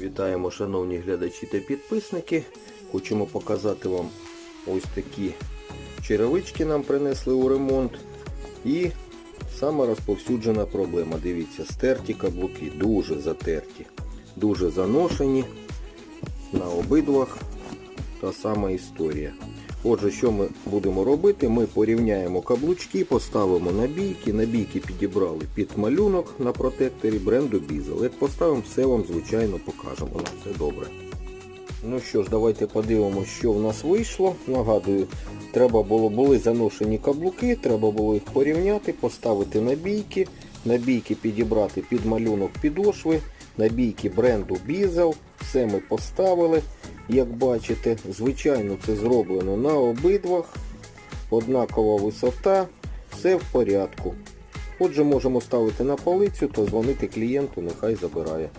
Вітаємо, шановні глядачі та підписники. Хочемо показати вам ось такі черевички нам принесли у ремонт. І сама розповсюджена проблема. Дивіться, стерті каблуки, дуже затерті, дуже заношені. На обидвах та сама історія. Отже, що ми будемо робити? Ми порівняємо каблучки, поставимо набійки. Набійки підібрали під малюнок на протекторі бренду Diesel. Як поставимо, все вам звичайно покажемо. На все добре. Ну що ж, давайте подивимося, що в нас вийшло. Нагадую, треба було були заношені каблуки, треба було їх порівняти, поставити набійки, набійки підібрати під малюнок підошви, набійки бренду Diesel. Все ми поставили. Як бачите, звичайно, це зроблено на обидвах. Однакова висота, все в порядку. Отже, можемо ставити на полицю та дзвонити клієнту, нехай забирає.